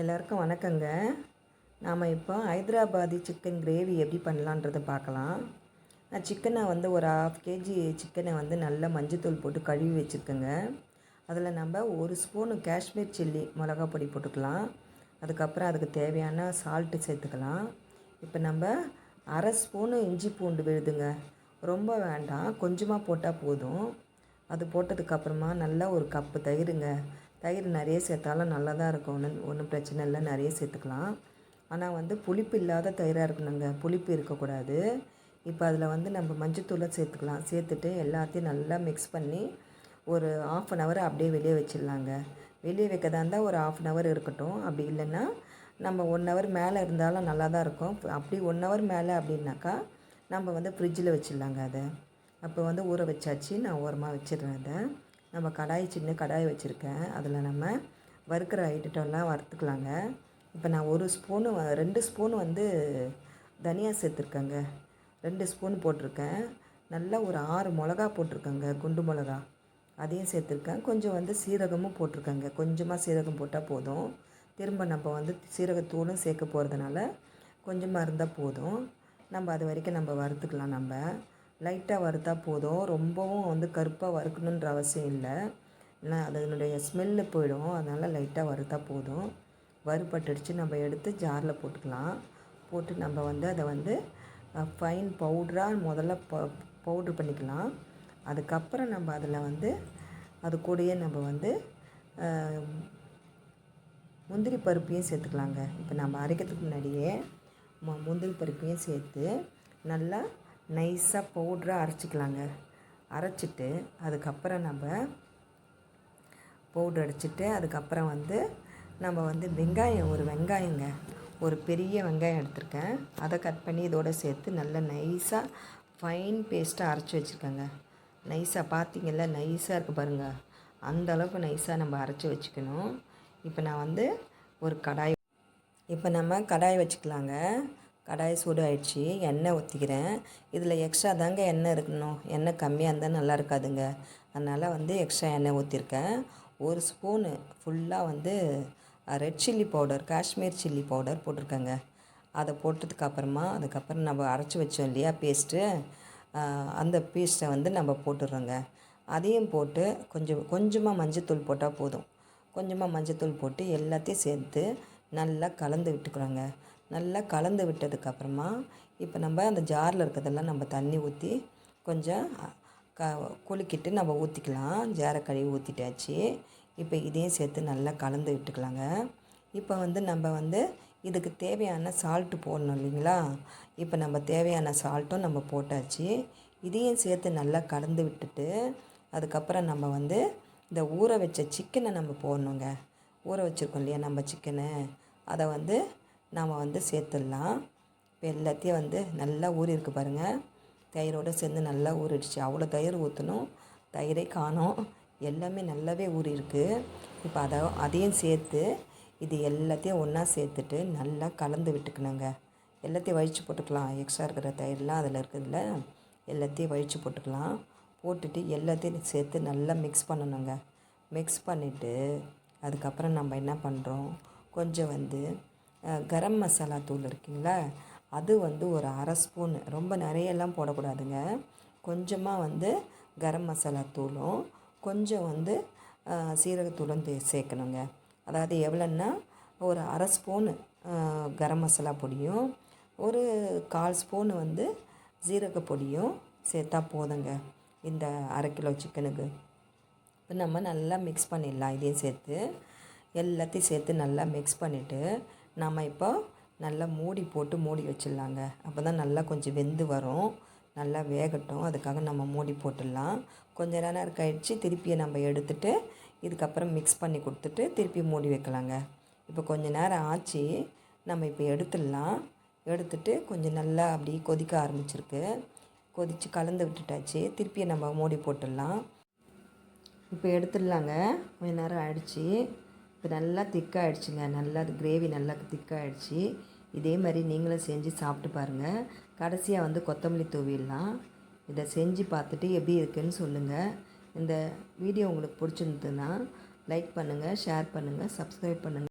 எல்லாருக்கும் வணக்கங்க. நாம் இப்போ ஹைதராபாதி சிக்கன் கிரேவி எப்படி பண்ணலான்றதை பார்க்கலாம். நான் சிக்கனை வந்து ஒரு ஹாஃப் கேஜி சிக்கனை வந்து நல்லா மஞ்சத்தூள் போட்டு கழுவி வச்சுருக்கேங்க. அதில் நம்ம ஒரு ஸ்பூனு காஷ்மீர் சில்லி மிளகா பொடி போட்டுக்கலாம். அதுக்கப்புறம் அதுக்கு தேவையான சால்ட்டு சேர்த்துக்கலாம். இப்போ நம்ம அரை ஸ்பூனு இஞ்சி பூண்டு விழுதுங்க. ரொம்ப வேண்டாம் கொஞ்சமாக போட்டால் போதும். அது போட்டதுக்கப்புறமா நல்லா ஒரு கப்பு தயிருங்க. தயிர் நிறைய சேர்த்தாலும் நல்லா தான் இருக்கும். ஒன்றும் ஒன்றும் பிரச்சனை இல்லை. நிறைய சேர்த்துக்கலாம். ஆனால் வந்து புளிப்பு இல்லாத தயிராக இருக்கணுங்க. புளிப்பு இருக்கக்கூடாது. இப்போ அதில் வந்து நம்ம மஞ்சத்தூளை சேர்த்துக்கலாம். சேர்த்துட்டு எல்லாத்தையும் நல்லா மிக்ஸ் பண்ணி ஒரு ஆஃப் அன் ஹவர் அப்படியே வெளியே வச்சிடலாங்க. வெளியே வைக்கதா இருந்தால் ஒரு ஆஃப் அன் ஹவர் இருக்கட்டும். அப்படி இல்லைன்னா நம்ம ஒன் ஹவர் மேலே இருந்தாலும் நல்லா தான் இருக்கும். அப்படி ஒன் ஹவர் மேலே அப்படின்னாக்கா நம்ம வந்து ஃப்ரிட்ஜில் வச்சிடலாங்க அதை. அப்போ வந்து ஊற வச்சாச்சு. நான் ஓரமாக வச்சிடுறேன் அதை. நம்ம கடாய் சின்ன கடாய் வச்சுருக்கேன். அதில் நம்ம வறுக்கிற ஐட்டம்லாம் வறுத்துக்கலாங்க. இப்போ நான் ஒரு ஸ்பூனு ரெண்டு ஸ்பூன் வந்து தனியா சேர்த்துருக்கேங்க. ரெண்டு ஸ்பூன் போட்டிருக்கேன். நல்லா ஒரு ஆறு மிளகா போட்டிருக்கேங்க குண்டு மிளகா. அதையும் சேர்த்துருக்கேன். கொஞ்சம் வந்து சீரகமும் போட்டிருக்கேங்க. கொஞ்சமாக சீரகம் போட்டால் போதும். திரும்ப நம்ம வந்து சீரகத்தூளும் சேர்க்க போகிறதுனால கொஞ்சமாக இருந்தால் போதும். நம்ம அது வரைக்கும் நம்ம வறுத்துக்கலாம் நம்ம. லைட்டாக வறுத்தா போதும். ரொம்பவும் வந்து கருப்பாக வறுக்கணுன்ற அவசியம் இல்லை. ஏன்னா அதனுடைய ஸ்மெல்லு போயிடும். அதனால் லைட்டாக வறுத்தா போதும். வறுபட்டுடுச்சு. நம்ம எடுத்து ஜாரில் போட்டுக்கலாம். போட்டு நம்ம வந்து அதை வந்து ஃபைன் பவுட்ராக முதல்ல ப பவுட்ரு பண்ணிக்கலாம். அதுக்கப்புறம் நம்ம அதில் வந்து அது கூடயே நம்ம வந்து முந்திரி பருப்பையும் சேர்த்துக்கலாங்க. இப்போ நம்ம அரைக்கிறதுக்கு முன்னாடியே முந்திரி பருப்பையும் சேர்த்து நல்லா நைஸாக பவுட்ராக அரைச்சிக்கலாங்க. அரைச்சிட்டு அதுக்கப்புறம் நம்ம பவுட்ரு அடிச்சுட்டு அதுக்கப்புறம் வந்து நம்ம வந்து வெங்காயம் ஒரு வெங்காயங்க ஒரு பெரிய வெங்காயம் எடுத்திருக்கேன். அதை கட் பண்ணி இதோடு சேர்த்து நல்லா நைஸாக ஃபைன் பேஸ்ட்டாக அரைச்சி வச்சுருக்கேங்க. நைஸாக பார்த்திங்கல்ல நைஸாக இருக்குது பாருங்கள் அந்த அளவுக்கு நைஸாக நம்ம அரைச்சி வச்சுக்கணும். இப்போ நான் வந்து ஒரு கடாய் இப்போ நம்ம கடாய் வச்சுக்கலாங்க. கடாய் சூடு ஆயிடுச்சு எண்ணெய் ஊற்றிக்கிறேன் இதில் எக்ஸ்ட்ரா தாங்க எண்ணெய் இருக்கணும். எண்ணெய் கம்மியாக இருந்தால் நல்லா இருக்காதுங்க. அதனால் வந்து எக்ஸ்ட்ரா எண்ணெய் ஊற்றிருக்கேன் ஒரு ஸ்பூனு ஃபுல்லாக வந்து red chilli powder Kashmir chilli powder போட்டிருக்கேங்க. அதை போட்டதுக்கு அப்புறமா அதுக்கப்புறம் நம்ம அரைச்சி வச்சோம் இல்லையா பேஸ்ட்டு அந்த பேஸ்ட்டை வந்து நம்ம போட்டுடுறோங்க அதையும் போட்டு கொஞ்சம் கொஞ்சமாக மஞ்சத்தூள் போட்டால் போதும். கொஞ்சமாக மஞ்சத்தூள் போட்டு எல்லாத்தையும் சேர்த்து நல்லா கலந்து விட்டுக்கிறோங்க. நல்லா கலந்து விட்டதுக்கப்புறமா இப்போ நம்ம அந்த ஜாரில் இருக்கிறதெல்லாம் நம்ம தண்ணி ஊற்றி கொஞ்சம் க குலுக்கிட்டு நம்ம ஊற்றிக்கலாம் ஜாரை கழுவி ஊற்றிட்டாச்சு இப்போ இதையும் சேர்த்து நல்லா கலந்து விட்டுக்கலாங்க. இப்போ வந்து நம்ம வந்து இதுக்கு தேவையான சால்ட்டு போடணும் இல்லைங்களா? இப்போ நம்ம தேவையான சால்ட்டும் நம்ம போட்டாச்சு. இதையும் சேர்த்து நல்லா கலந்து விட்டுட்டு அதுக்கப்புறம் நம்ம வந்து இந்த ஊற வச்ச சிக்கனை நம்ம போடணுங்க. ஊற வச்சுருக்கோம் இல்லையா நம்ம சிக்கனை அதை வந்து நாம் வந்து சேர்த்துடலாம். இப்போ எல்லாத்தையும் வந்து நல்லா ஊறிருக்கு பாருங்கள் தயிரோடு சேர்ந்து நல்லா ஊறிடுச்சு. அவ்வளோ தயிர் ஊற்றணும் தயிரே காணும். எல்லாமே நல்லாவே ஊறிருக்கு இப்போ அதை அதையும் சேர்த்து இது எல்லாத்தையும் ஒன்றா சேர்த்துட்டு நல்லா கலந்து விட்டுக்கணுங்க. எல்லாத்தையும் வழித்து போட்டுக்கலாம். எக்ஸ்ட்ரா இருக்கிற தயிர்லாம் அதில் இருக்குதுல்ல. எல்லாத்தையும் வழித்து போட்டுக்கலாம். போட்டுட்டு எல்லாத்தையும் சேர்த்து நல்லா மிக்ஸ் பண்ணணுங்க. மிக்ஸ் பண்ணிவிட்டு அதுக்கப்புறம் நம்ம என்ன பண்ணுறோம் கொஞ்சம் வந்து கரம் மசாலா தூள் இருக்குங்களா? அது வந்து ஒரு அரை ஸ்பூன். ரொம்ப நிறையெல்லாம் போடக்கூடாதுங்க. கொஞ்சமாக வந்து கரம் மசாலா தூளும் கொஞ்சம் வந்து சீரகத்தூளும் சேர்க்கணுங்க. அதாவது எவ்வளோன்னா ஒரு அரை ஸ்பூனு கரம் மசாலா பொடியும் ஒரு கால் ஸ்பூனு வந்து ஜீரக பொடியும் சேர்த்தா போதுங்க இந்த அரை கிலோ சிக்கனுக்கு. இப்போ நம்ம நல்லா மிக்ஸ் பண்ணிடலாம் இதையும் சேர்த்து. எல்லாத்தையும் சேர்த்து நல்லா மிக்ஸ் பண்ணிவிட்டு நம்ம இப்போ நல்லா மூடி போட்டு மூடி வச்சிடலாங்க. அப்போ தான் நல்லா கொஞ்சம் வெந்து வரும். நல்லா வேகட்டும். அதுக்காக நம்ம மூடி போட்டுடலாம். கொஞ்ச நேரம் கழித்து திருப்பியை நம்ம எடுத்துட்டு இதுக்கப்புறம் மிக்ஸ் பண்ணி கொடுத்துட்டு திருப்பி மூடி வைக்கலாங்க. இப்போ கொஞ்சம் நேரம் ஆச்சு. நம்ம இப்போ எடுத்துடலாம். எடுத்துட்டு கொஞ்சம் நல்லா அப்படி கொதிக்க ஆரம்பிச்சிருக்கு. கொதித்து கலந்து விட்டுட்டாச்சு. திருப்பியை நம்ம மூடி போட்டுடலாம். இப்போ எடுத்துடலாங்க. கொஞ்ச நேரம் ஆயிடுச்சு. இப்போ நல்லா திக்காகிடுச்சுங்க நல்லா அது கிரேவி நல்லா திக்காகிடுச்சு இதே மாதிரி நீங்களும் செஞ்சு சாப்பிட்டு பாருங்கள் கடைசியாக வந்து கொத்தமல்லி தூவிடலாம். இதை செஞ்சு பார்த்துட்டு எப்படி இருக்குதுன்னு சொல்லுங்கள் இந்த வீடியோ உங்களுக்கு பிடிச்சிருந்ததுன்னா லைக் பண்ணுங்கள் ஷேர் பண்ணுங்கள் சப்ஸ்கிரைப் பண்ணுங்கள்